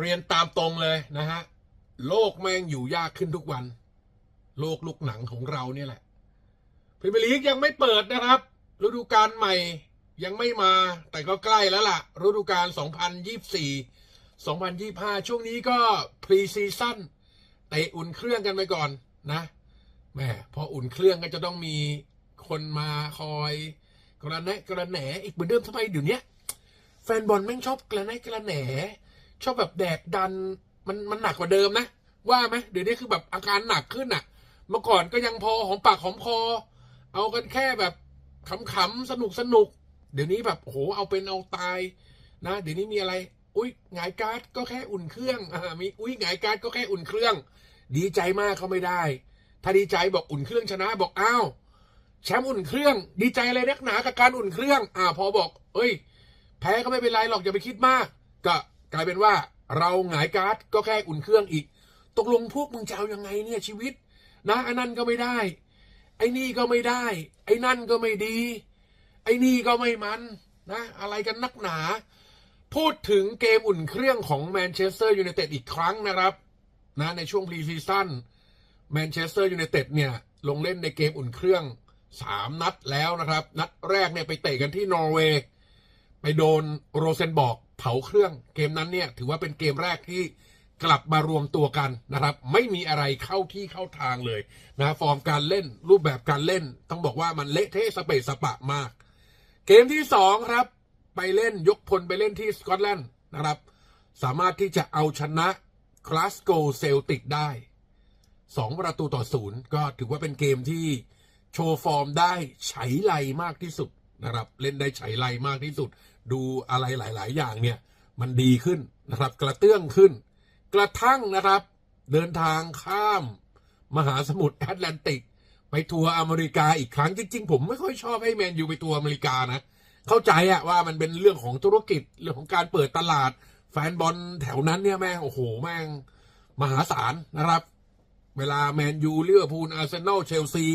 เรียนตามตรงเลยนะฮะ โลกแม่งอยู่ยากขึ้นทุกวัน โลกลูกหนังของเราเนี่ยแหละพรีเมียร์ลีกยังไม่เปิดนะครับ ฤดูกาลใหม่ยังไม่มาแต่ก็ใกล้แล้วล่ะ ฤดูกาล 2024 2025 ช่วงนี้ก็พรีซีซั่นเตะอุ่นเครื่องกันไปก่อนนะแหมพออุ่นเครื่องก็จะต้องมีคนมาคอยกระแนะกระแหนอีกเหมือนเดิมทำไมเดี๋ยวนี้แฟนบอลแม่งชอบกระแนะกระแหน ชอบแบบแดกดันมันมันหนักกว่าเดิมนะ ว่าไหมเดี๋ยวนี้คือแบบอาการหนักขึ้นอะเมื่อก่อนก็ยังพอหอมปากหอมคอ เอากันแค่แบบขำๆสนุกสนุก เดี๋ยวนี้แบบโหเอาเป็นเอาตายนะ เดี๋ยวนี้มีอะไร อุ้ยหงายการ์ดก็แค่อุ่นเครื่องอ่ามีอุ้ยหงายการ์ดก็แค่อุ่นเครื่อง ดีใจมากเขาไม่ได้ ถ้าดีใจบอกอุ่นเครื่องชนะบอกอ้าวแชมป์อุ่นเครื่อง ดีใจอะไรนักหนากับการอุ่นเครื่อง อ่า พอบอก เอ้ย แพ้ก็ไม่เป็นไรหรอกอย่าไปคิดมากก็ กลายเป็นว่าเราหงายการ์ดก็แค่อุ่นเครื่องอีก ตกลงพวกมึงจะเอายังไงเนี่ยชีวิต นะอันนั้นก็ไม่ได้ ไอ้นี่ก็ไม่ได้ ไอ้นั่นก็ไม่ดี ไอ้นี่ก็ไม่มันนะ อะไรกันนักหนา พูดถึงเกมอุ่นเครื่องของแมนเชสเตอร์ยูไนเต็ดอีกครั้งนะครับนะในช่วงพรีซีซั่นแมนเชสเตอร์ยูไนเต็ดเนี่ย ลงเล่นในเกมอุ่นเครื่องสามนัดแล้วนะครับ นัดแรกเนี่ยไปเตะกันที่นอร์เวย์ไปโดนโรเซนบอก เผาเครื่องเกมนั้นเนี่ยถือว่าเป็นเกมแรกที่กลับมารวมตัวกันนะครับ ไม่มีอะไรเข้าที่เข้าทางเลยนะฟอร์มการเล่นรูปแบบการเล่น ต้องบอกว่ามันเละเทะสเปซสปะมาก เกมที่สองครับ ไปเล่นยกพลไปเล่นที่สกอตแลนด์นะครับ สามารถที่จะเอาชนะคลาสโกเซลติกได้สองประตูต่อศูนย์ก็ถือว่าเป็นเกมที่โชว์ฟอร์มได้ไฉไลมากที่สุดนะครับ เล่นได้ไฉไลมากที่สุด ดูอะไรหลาย ๆ อย่างเนี่ยมันดีขึ้นนะครับ กระเตื้องขึ้น กระทั่งนะครับ เดินทางข้าม มหาสมุทรแอตแลนติก ไปทัวร์อเมริกาอีกครั้งจริง ๆ ผมไม่ค่อยชอบให้แมนยูไปทัวร์อเมริกานะ เข้าใจอะว่ามันเป็นเรื่องของธุรกิจเรื่องของการเปิดตลาด แฟนบอลแถวนั้นเนี่ยแม่งโอ้โหแม่งมหาศาลนะครับ เวลาแมนยูลิเวอร์พูลอาร์เซนอลเชลซี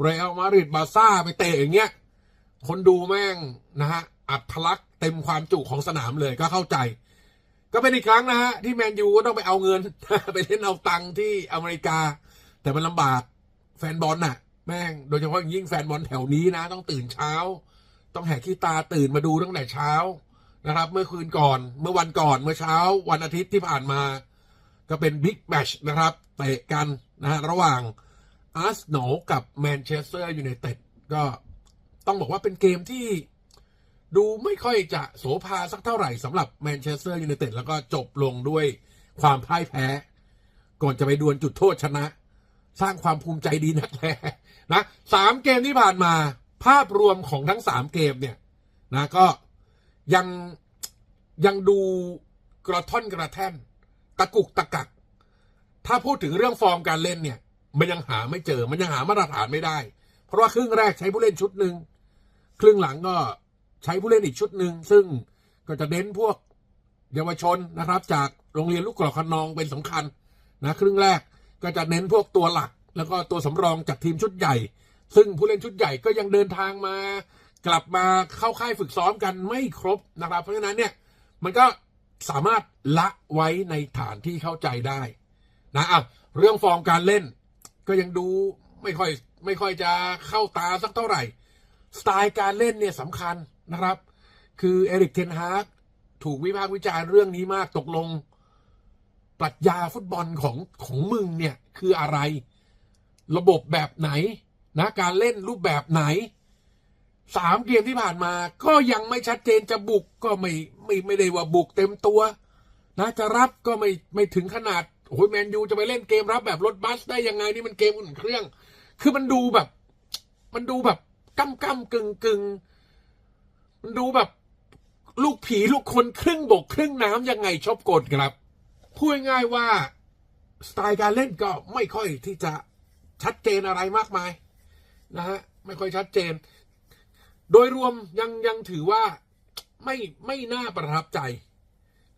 เรอัลมาดริดบาร์ซ่าไปเตะอย่างเงี้ยคนดูแม่งนะฮะ อัดทะลักเต็มความจุของสนามเลยก็เข้าใจ ก็เป็นอีกครั้งนะฮะที่แมนยูก็ต้องไปเอาเงิน ไปเล่นเอาตังค์ที่อเมริกา แต่มันลำบากแฟนบอลน่ะ แม่งโดยเฉพาะยิ่งแฟนบอลแถวนี้นะ ต้องตื่นเช้า ต้องแหกขี้ตาตื่นมาดูตั้งแต่เช้านะครับ เมื่อคืนก่อนเมื่อวันก่อนเมื่อเช้า วันอาทิตย์ที่ผ่านมา ก็เป็นบิ๊กแมชนะครับเตะกันนะฮะระหว่างอาร์เซนอลกับแมนเชสเตอร์ยูไนเต็ดก็ต้องบอกว่าเป็นเกมที่ ดูไม่ค่อยจะโสภาสักเท่าไหร่สำหรับแมนเชสเตอร์ยูไนเต็ดแล้วก็จบลงด้วยความพ่ายแพ้ ก่อนจะไปดวลจุดโทษชนะ สร้างความภูมิใจดีนักแลนะสามเกมที่ผ่านมา ภาพรวมของทั้งสามเกมเนี่ยนะก็ยังยังดูกระท่อนกระแท่น ตะกุกตะกัก ถ้าพูดถึงเรื่องฟอร์มการเล่นเนี่ย มันยังหาไม่เจอ มันยังหามาตรฐานไม่ได้ เพราะว่าครึ่งแรกใช้ผู้เล่นชุดหนึ่งครึ่งหลังก็ ใช้ผู้เล่นอีกชุดหนึ่งซึ่งก็จะเน้นพวกเยาวชนนะครับ จากโรงเรียนลูกกรอกคนนองเป็นสำคัญนะครึ่งแรกก็จะเน้นพวกตัวหลัก แล้วก็ตัวสำรองจากทีมชุดใหญ่ ซึ่งผู้เล่นชุดใหญ่ก็ยังเดินทางมา กลับมาเข้าค่ายฝึกซ้อมกันไม่ครบนะครับ เพราะฉะนั้นเนี่ยมันก็สามารถละไว้ในฐานที่เข้าใจได้นะอะเรื่องฟอร์มการเล่น ก็ยังดูไม่ค่อยไม่ค่อยจะเข้าตาสักเท่าไหร่ สไตล์การเล่นเนี่ยสำคัญ นะครับ คือเอริกเทนฮากถูกวิพากษ์วิจารณ์เรื่องนี้มากตกลง ปรัชญาฟุตบอลของของมึงเนี่ยคืออะไร ระบบแบบไหนนะการเล่นรูปแบบไหนสามเกมที่ผ่านมาก็ยังไม่ชัดเจนจะบุกก็ไม่ไม่ไม่ได้ว่าบุกเต็มตัวนะจะรับก็ไม่ไม่ถึงขนาดโอ้ยแมนยูจะไปเล่นเกมรับแบบรถบัสได้ยังไงนี่มันเกมอุ่นเครื่อง คือมันดูแบบ มันดูแบบก้ำก้ำกึ่งกึ่ง มันดูแบบลูกผีลูกคนครึ่งบกครึ่งน้ำยังไงชอบกลครับ พูดง่ายว่าสไตล์การเล่นก็ไม่ค่อยที่จะชัดเจนอะไรมากมายนะฮะไม่ค่อยชัดเจน โดยรวมยังยังถือว่าไม่ไม่น่าประทับใจ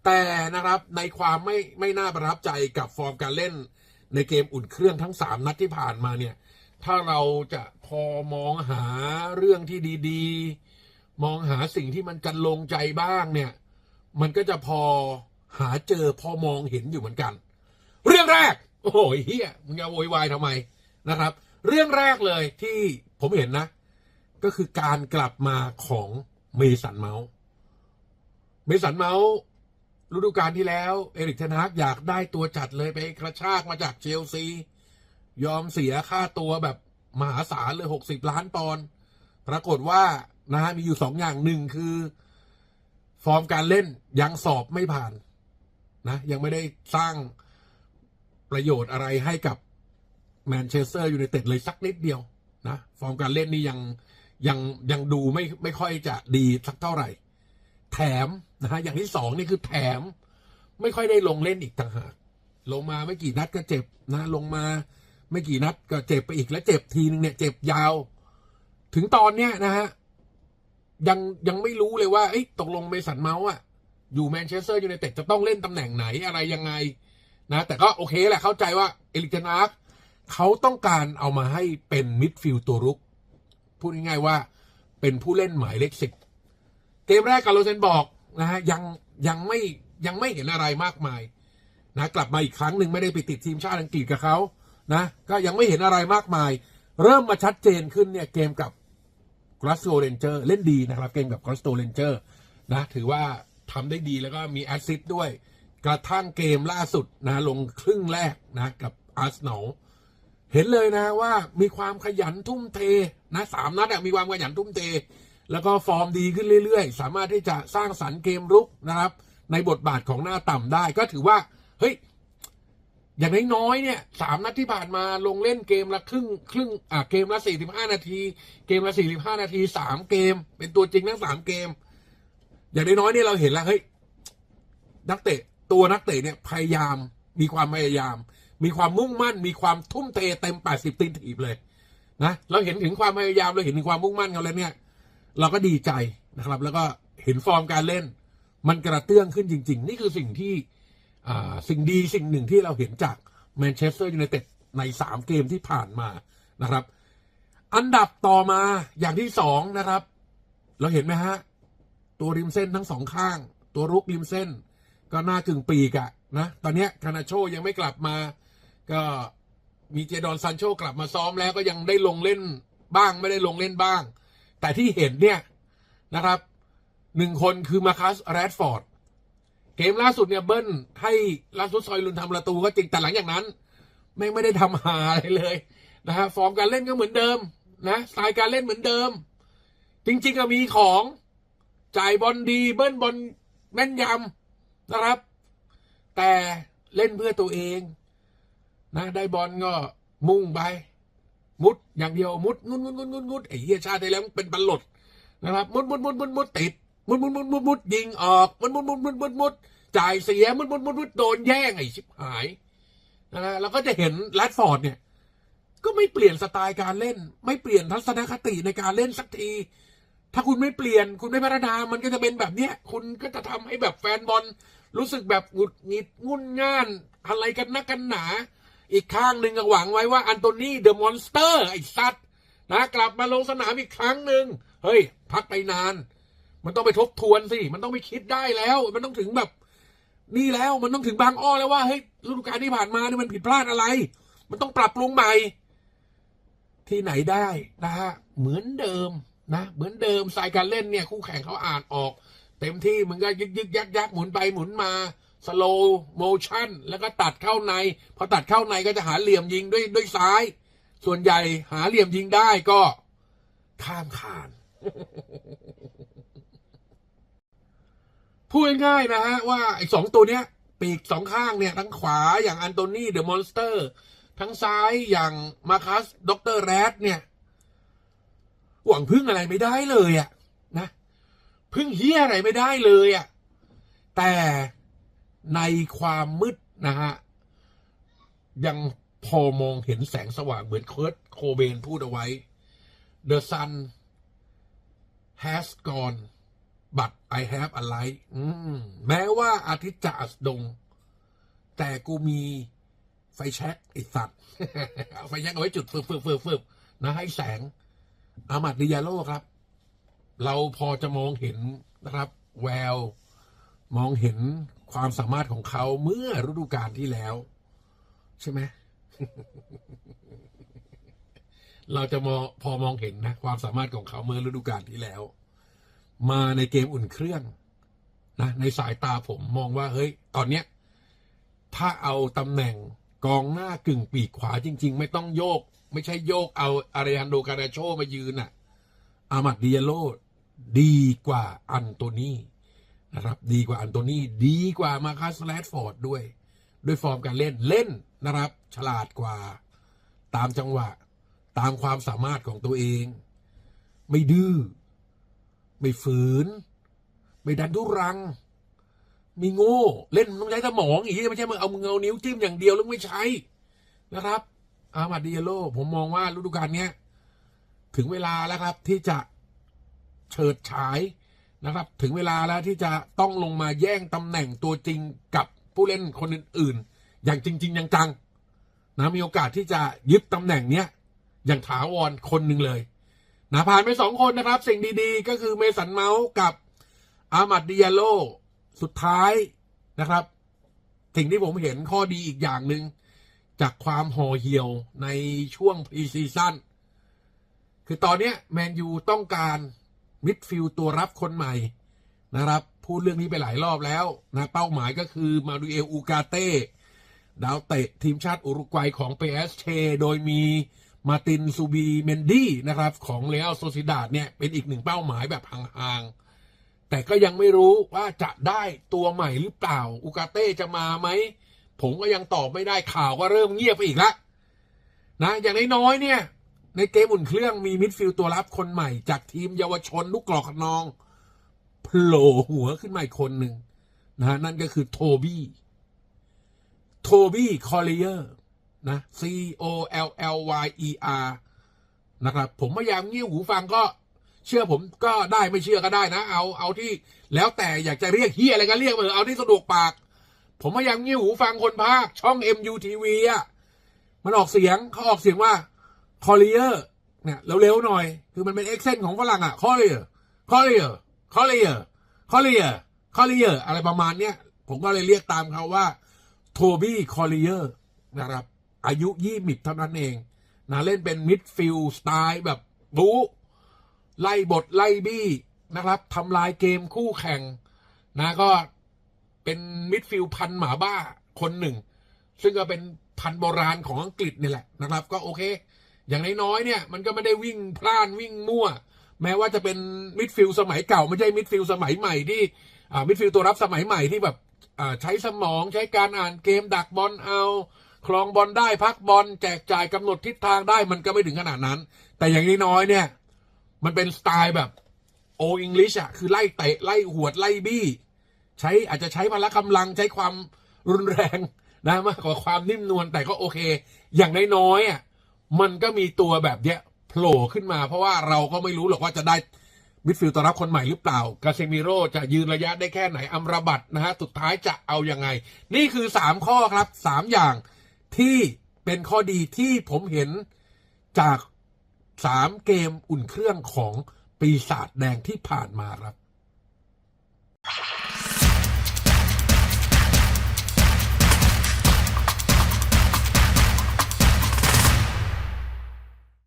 แต่นะครับในความไม่ไม่น่าประทับใจกับฟอร์มการเล่น ในเกมอุ่นเครื่องทั้งสามนัดที่ผ่านมาเนี่ย ถ้าเราจะพอมองหาเรื่องที่ดี ๆ มองหาสิ่งที่มันจะลงใจบ้างเนี่ย มันก็จะพอหาเจอพอมองเห็นอยู่เหมือนกัน เรื่องแรก โอ้โหเฮียมึงจะโวยวายทำไมนะครับ เรื่องแรกเลยที่ผมเห็นนะ ก็คือการกลับมาของเมสันเมาส์เมสันเมาส์ฤดูกาลที่แล้ว เอริกเทนฮากอยากได้ตัวจัดเลยไปกระชากมาจากเชลซี ยอมเสียค่าตัวแบบมหาศาลเลยหกสิบล้านปอนด์ปรากฏว่า นะฮะมีอยู่สองอย่างหนึ่งคือ ฟอร์มการเล่นยังสอบไม่ผ่าน นะ ยังไม่ได้สร้างประโยชน์อะไรให้กับแมนเชสเตอร์ยูไนเต็ดเลยสักนิดเดียว นะฟอร์มการเล่นนี่ยังยังยังดูไม่ไม่ค่อยจะดีสักเท่าไหร่ แถมนะฮะอย่างที่สองนี่คือแถม ไม่ค่อยได้ลงเล่นอีกต่างหากลงมาไม่กี่นัดก็เจ็บนะ ลงมาไม่กี่นัดก็เจ็บไปอีกแล้วเจ็บทีนึงเนี่ย เจ็บยาว ถึงตอนเนี้ยนะฮะ ยังยังไม่รู้เลยว่าเอ้ยตกลงเมสันเมาส์อะอยู่แมนเชสเตอร์ยูไนเต็ดจะต้องเล่นตำแหน่งไหนอะไรยังไงนะ แต่ก็โอเคแหละเข้าใจว่าเอลิกเทนอาร์เขาต้องการเอามาให้เป็นมิดฟิลด์ตัวรุก พูดง่ายๆว่าเป็นผู้เล่นหมายเลขสิบเกมแรกกับโรเซนบอกนะฮะยังยังไม่ยังไม่เห็นอะไรมากมาย นะกลับมาอีกครั้งหนึ่งไม่ได้ไปติดทีมชาติอังกฤษกับเขานะ ก็ยังไม่เห็นอะไรมากมาย เริ่มมาชัดเจนขึ้นเนี่ยเกมกับ กราสโตเรนเจอร์เล่นดีนะครับ เกมกับกราสโตเรนเจอร์นะถือว่าทำได้ดีแล้วก็มีแอสซิสต์ด้วย กระทั่งเกมล่าสุดนะลงครึ่งแรกนะกับอาร์เซนอลเห็นเลยนะว่ามีความขยันทุ่มเทนะสามนัดมีความขยันทุ่มเท แล้วก็ฟอร์มดีขึ้นเรื่อยๆ สามารถที่จะสร้างสรรค์เกมรุกนะครับ ในบทบาทของหน้าต่ำได้ก็ถือว่าเฮ้ย อย่างน้อยๆเนี่ยสามนัดที่ผ่านมาลงเล่นเกมละครึ่งครึ่งอ่าเกมละสี่สิบห้านาที เกมละสี่สิบห้านาทีสามเกม เป็นตัวจริงทั้งสามเกม อย่างน้อยๆเนี่ยเราเห็นแล้วเฮ้ยนักเตะตัวนักเตะเนี่ยพยายามมีความพยายาม มีความมุ่งมั่น มีความทุ่มเทเต็ม80ตีนถีบเลยนะเราเห็นถึงความพยายามเราเห็นถึงความมุ่งมั่นเขาแล้วเนี่ย เราก็ดีใจนะครับ แล้วก็เห็นฟอร์มการเล่น มันกระเตื้องขึ้นจริง ๆ นี่คือสิ่งที่ สิ่งดีสิ่งหนึ่งที่เราเห็นจากแมนเชสเตอร์ยูไนเต็ดในสามเกมที่ผ่านมานะครับ อันดับต่อมาอย่างที่สองนะครับ เราเห็นไหมฮะ ตัวริมเส้นทั้งสองข้าง ตัวรุกริมเส้น ก็หน้ากึ่งปีกอะนะตอนนี้คานาโชยังไม่กลับมา ก็มีเจดอนซันโชกลับมาซ้อมแล้วก็ยังได้ลงเล่นบ้างไม่ได้ลงเล่นบ้าง แต่ที่เห็นเนี่ยนะครับหนึ่งคนคือมาคัสแรดฟอร์ด เกมล่าสุดเนี่ยเบิ้ลให้ลาสุดซอยลุนทำประตูก็จริงแต่หลังจากนั้นไม่ไม่ได้ทำหาอะไรเลยนะฮะฟอร์มการเล่นก็เหมือนเดิมนะสไตล์การเล่นเหมือนเดิม จริงๆก็มีของจ่ายบอลดีเบิ้ลบอลแม่นยำนะครับ แต่เล่นเพื่อตัวเองนะได้บอลก็มุ่งไป มุดอย่างเดียวมุดงุดงุดงุดงุดงุดไอ้เหี้ยชาติไทยแล้วเป็นบอลหลดนะครับ มุดมุดมุดมุดมุดติด มุดมุดมุดมุดมุดยิงออกมุดมุดมุดมุดมุดมุดจ่ายเสียมุดมุดมุดมุดโดนแย่งไอ้ชิบหายนะฮะเราก็จะเห็นแรดฟอร์ดเนี่ย ก็ไม่เปลี่ยนสไตล์การเล่น ไม่เปลี่ยนทัศนคติในการเล่นสักที ถ้าคุณไม่เปลี่ยน คุณไม่พัฒนามันก็จะเป็นแบบเนี้ย คุณก็จะทำให้แบบแฟนบอลรู้สึกแบบหงุดหงิดงุนง่าน อะไรกันนักกันหนา อีกข้างหนึ่งก็หวังไว้ว่าอันโตนีเดอะมอนสเตอร์ไอ้สัตว์นะกลับมาลงสนามอีกครั้งหนึ่งเฮ้ย พักไปนาน มันต้องไปทบทวนสิ มันต้องไปคิดได้แล้ว มันต้องถึงแบบ นี่แล้วมันต้องถึงบางอ้อแล้วว่าเฮ้ยฤดูกาลที่ผ่านมาเนี่ยมันผิดพลาดอะไร มันต้องปรับปรุงใหม่ ที่ไหนได้นะฮะเหมือนเดิมนะเหมือนเดิมสายการเล่นเนี่ย คู่แข่งเขาอ่านออก เต็มที่มึงก็ยึกยึกยักยักหมุนไปหมุนมาสโลโมชั่นแล้วก็ตัดเข้าใน พอตัดเข้าในก็จะหาเหลี่ยมยิงด้วยด้วยซ้าย ส่วนใหญ่หาเหลี่ยมยิงได้ก็ ข้ามคาน พูดง่ายๆนะฮะว่าไอ้สองตัวเนี้ย ปีกสองข้างเนี่ย ทั้งขวาอย่างอันโตนีเดอะมอนสเตอร์ ทั้งซ้ายอย่างมาคัสด็อกเตอร์แรดเนี่ย หวังพึ่งอะไรไม่ได้เลยอะนะพึ่งเฮียอะไรไม่ได้เลยอะแต่ในความมืดนะฮะ ยังพอมองเห็นแสงสว่างเหมือนเคิร์ตโคเบนพูดเอาไว้ The sun has gone I have a light อืมแม้ว่าอาทิตย์จะอัสดง แต่กูมีไฟแช็กไอสัตว์เอาไฟแช็กเอาไว้จุดฟึบฟึบฟึบฟึบนะให้แสง อามัดดิยาโลครับ เราพอจะมองเห็นนะครับ แวว มองเห็นความสามารถของเขาเมื่อฤดูกาลที่แล้ว ใช่ไหมเราจะมองพอมองเห็นนะ ความสามารถของเขาเมื่อฤดูกาลที่แล้ว มาในเกมอุ่นเครื่องนะในสายตาผมมองว่าเฮ้ย ตอนเนี้ย ถ้าเอาตำแหน่งกองหน้ากึ่งปีกขวาจริง ๆ ไม่ต้องโยก ไม่ใช่โยกเอาอารยันโดการาโชมายืนน่ะ อามัดเดียโลดีกว่าอันโตนีนะครับ ดีกว่าอันโตนีดีกว่ามาคัสแรดฟอร์ดด้วย ด้วยฟอร์มการเล่นเล่นนะครับ ฉลาดกว่า ตามจังหวะ ตามความสามารถของตัวเอง ไม่ดื้อ ไม่ฝืน ไม่ดันทุรัง มีโง่ เล่นต้องใช้สมองอีกไม่ใช่มึงเอามือเอานิ้วจิ้มอย่างเดียวแล้วไม่ใช้นะครับ อามาดดิเยโลผมมองว่าฤดูกาลนี้ถึงเวลาแล้วครับที่จะเฉิดฉายนะครับ ถึงเวลาแล้วที่จะต้องลงมาแย่งตำแหน่งตัวจริงกับผู้เล่นคนอื่น ๆ อย่างจริง ๆ จังๆนะมีโอกาสที่จะยึดตำแหน่งเนี้ยอย่างถาวรคนหนึ่งเลย นะผ่านไปสองคนนะครับ สิ่งดีๆ ก็คือเมสันเมาส์กับอามัดดิยาโลสุดท้ายนะครับ สิ่งที่ผมเห็นข้อดีอีกอย่างหนึ่งจากความห่อเหี่ยวในช่วงพรีซีซั่นคือตอนนี้แมนยูต้องการมิดฟิลด์ตัวรับคนใหม่นะครับพูดเรื่องนี้ไปหลายรอบแล้วนะเป้าหมายก็คือมาดูเอลอูกาเต้ดาวเตะทีมชาติอุรุกวัยของเปเอสเชโดยมี มาตินซูบีเมนดี้นะครับของเรอัลโซซิดาดเนี่ยเป็นอีกหนึ่งเป้าหมายแบบห่างๆ แต่ก็ยังไม่รู้ว่าจะได้ตัวใหม่หรือเปล่าอูกาเต้จะมาไหม ผมก็ยังตอบไม่ได้ข่าวก็เริ่มเงียบไปอีกล้วนะอย่างน้อยๆเนี่ย ในเกมอุ่นเครื่องมีมิดฟิลด์ตัวรับคนใหม่ จากทีมเยาวชนลูกกรอกนองโผล่หัวขึ้นมาอีกคนหนึ่งนะฮะนั่นก็คือโทบี้โทบี้คอลเลเยอร์ นะ C O L L Y E R นะครับ ผมพยายามเงี่ยวหูฟังก็เชื่อผมก็ได้ไม่เชื่อก็ได้นะ เอาเอาที่แล้วแต่อยากจะเรียกเฮียอะไรก็เรียกมาเอาที่สะดวกปาก ผมพยายามเงี่ยวหูฟังคนภาคช่อง MUTV อะมันออกเสียงเขาออกเสียงว่าคอลเลเยอร์เนี่ยเร็วๆหน่อย คือมันเป็นเอ็กเซนของฝรั่งอะคอลเลเยอร์คอลเลเยอร์คอลเลเยอร์คอลเลเยอร์คอลเลเยอร์อะไรประมาณเนี้ยผมก็เลยเรียกตามเขาว่าโทบี้คอลเลเยอร์นะครับ อายุยี่สิบเท่านั้นเองนะเล่นเป็นมิดฟิลสไตล์แบบบู๊ไล่บทไล่บี้นะครับทำลายเกมคู่แข่งนะก็เป็นมิดฟิลพันหมาบ้าคนหนึ่ง ซึ่งก็เป็นพันโบราณของอังกฤษนี่แหละนะครับ ก็โอเค อย่างน้อยๆเนี่ย มันก็ไม่ได้วิ่งพล่านวิ่งมั่ว แม้ว่าจะเป็นมิดฟิลสมัยเก่า ไม่ใช่มิดฟิลสมัยใหม่ที่มิดฟิลตัวรับสมัยใหม่ที่แบบใช้สมองใช้การอ่านเกมดักบอลเอา คลองบอลได้พักบอลแจกจ่ายกำหนดทิศทางได้มันก็ไม่ถึงขนาดนั้น แต่อย่างน้อยๆเนี่ย มันเป็นสไตล์แบบโออังกฤษอะคือไล่เตะไล่หวดไล่บี้ใช้อาจจะใช้พละกำลังใช้ความรุนแรงนะมากกว่าความนิ่มนวลแต่ก็โอเค อย่างน้อยๆอะมันก็มีตัวแบบเนี้ยโผล่ขึ้นมา เพราะว่าเราก็ไม่รู้หรอกว่าจะได้มิดฟิลด์ตัวรับคนใหม่หรือเปล่ากาเซมิโร่จะยืนระยะได้แค่ไหนอัมราบัตนะฮะสุดท้ายจะเอาอยัางไง นี่คือสามข้อครับสามอย่าง ที่เป็นข้อดีที่ผมเห็นจากสามเกมอุ่นเครื่องของปีศาจแดงที่ผ่านมาครับ